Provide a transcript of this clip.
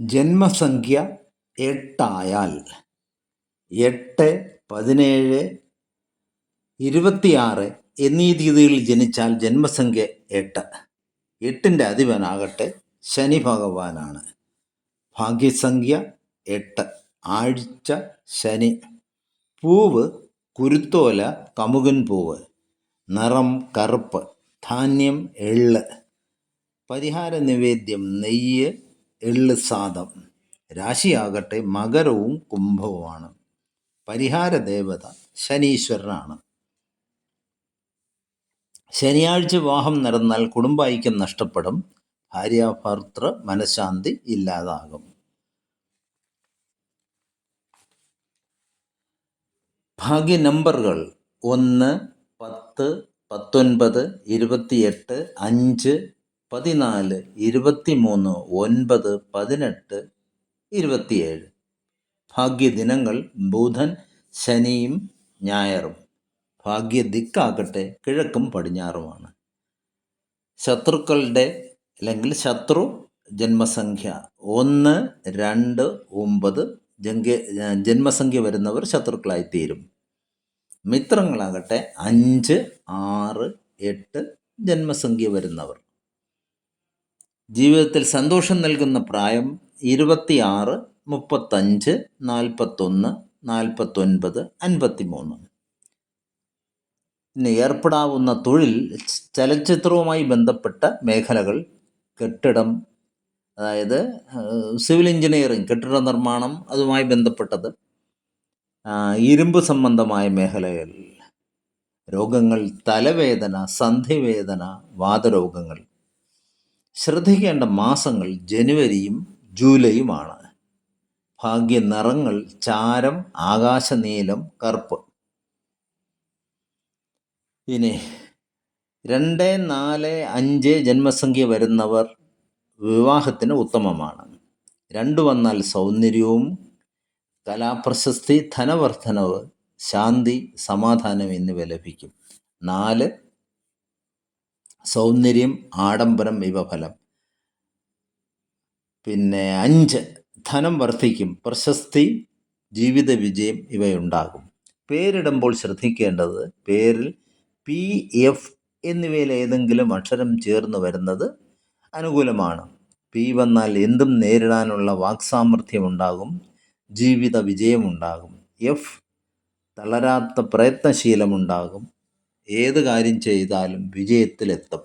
ജന്മസംഖ്യ എട്ടായാൽ എട്ട് പതിനേഴ് ഇരുപത്തിയാറ് എന്നീ തീയതികളിൽ ജനിച്ചാൽ ജന്മസംഖ്യ എട്ട്. എട്ടിന്റെ അധിപനാകട്ടെ ശനി ഭഗവാനാണ്. ഭാഗ്യസംഖ്യ എട്ട്. ആഴ്ച ശനി. പൂവ് കുരുത്തോല കമുകൻ പൂവ്. നിറം കറുപ്പ്. ധാന്യം എള്ള്. പരിഹാര നിവേദ്യം നെയ്യ് എള്ള് സാദം രാശിയാകട്ടെ മകരവും കുംഭവുമാണ്. പരിഹാര ദേവത ശനീശ്വരനാണ്. ശനിയാഴ്ച വിവാഹം നടന്നാൽ കുടുംബൈക്യം നഷ്ടപ്പെടും. ഭാര്യാഭർത്തൃ മനഃശാന്തി ഇല്ലാതാകും. ഭാഗ്യ നമ്പറുകൾ ഒന്ന് പത്ത് പത്തൊൻപത് ഇരുപത്തിയെട്ട് അഞ്ച് പതിനാല് ഇരുപത്തിമൂന്ന് ഒൻപത് പതിനെട്ട് ഇരുപത്തിയേഴ്. ഭാഗ്യദിനങ്ങൾ ബുധൻ ശനിയും ഞായറും. ഭാഗ്യ ദിക്കാകട്ടെ കിഴക്കും പടിഞ്ഞാറുമാണ്. ശത്രുക്കളുടെ അല്ലെങ്കിൽ ശത്രു ജന്മസംഖ്യ ഒന്ന് രണ്ട് ഒമ്പത് ജംഗ്യ ജന്മസംഖ്യ വരുന്നവർ ശത്രുക്കളായിത്തീരും. മിത്രങ്ങളാകട്ടെ അഞ്ച് ആറ് എട്ട് ജന്മസംഖ്യ വരുന്നവർ. ജീവിതത്തിൽ സന്തോഷം നൽകുന്ന പ്രായം ഇരുപത്തിയാറ് മുപ്പത്തഞ്ച് നാൽപ്പത്തൊന്ന് നാൽപ്പത്തൊൻപത് അൻപത്തിമൂന്ന്. പിന്നെ ഏർപ്പെടാവുന്ന തൊഴിൽ ചലച്ചിത്രവുമായി ബന്ധപ്പെട്ട മേഖലകൾ കെട്ടിടം അതായത് സിവിൽ എഞ്ചിനീയറിംഗ് കെട്ടിട നിർമ്മാണം അതുമായി ബന്ധപ്പെട്ടത് ഇരുമ്പ് സംബന്ധമായ മേഖലകൾ രോഗങ്ങൾ തലവേദന സന്ധിവേദന വാതരോഗങ്ങൾ. ശ്രദ്ധിക്കേണ്ട മാസങ്ങൾ ജനുവരിയും ജൂലൈയുമാണ്. ഭാഗ്യ നിറങ്ങൾ ചാരം ആകാശനീലം കറുപ്പ്. ഇനി രണ്ട് നാല് അഞ്ച് ജന്മസംഖ്യ വരുന്നവർ വിവാഹത്തിന് ഉത്തമമാണ്. രണ്ടു വന്നാൽ സൗന്ദര്യവും കലാപ്രശസ്തി ധനവർദ്ധനവ് ശാന്തി സമാധാനം എന്നിവ ലഭിക്കും. നാല് സൗന്ദര്യം ആഡംബരം ഇവ ഫലം. പിന്നെ അഞ്ച് ധനം വർദ്ധിക്കും പ്രശസ്തി ജീവിത വിജയം ഇവയുണ്ടാകും. പേരിടുമ്പോൾ ശ്രദ്ധിക്കേണ്ടത് പേരിൽ പി എഫ് എന്നിവയിൽ ഏതെങ്കിലും അക്ഷരം ചേർന്ന് വരുന്നത് അനുകൂലമാണ്. പി വന്നാൽ എന്തും നേരിടാനുള്ള വാക്സാമർഥ്യം ഉണ്ടാകും ജീവിത വിജയമുണ്ടാകും എഫ് തളരാത്ത പ്രയത്നശീലമുണ്ടാകും ഏത് കാര്യം ചെയ്താലും വിജയത്തിലെത്തും.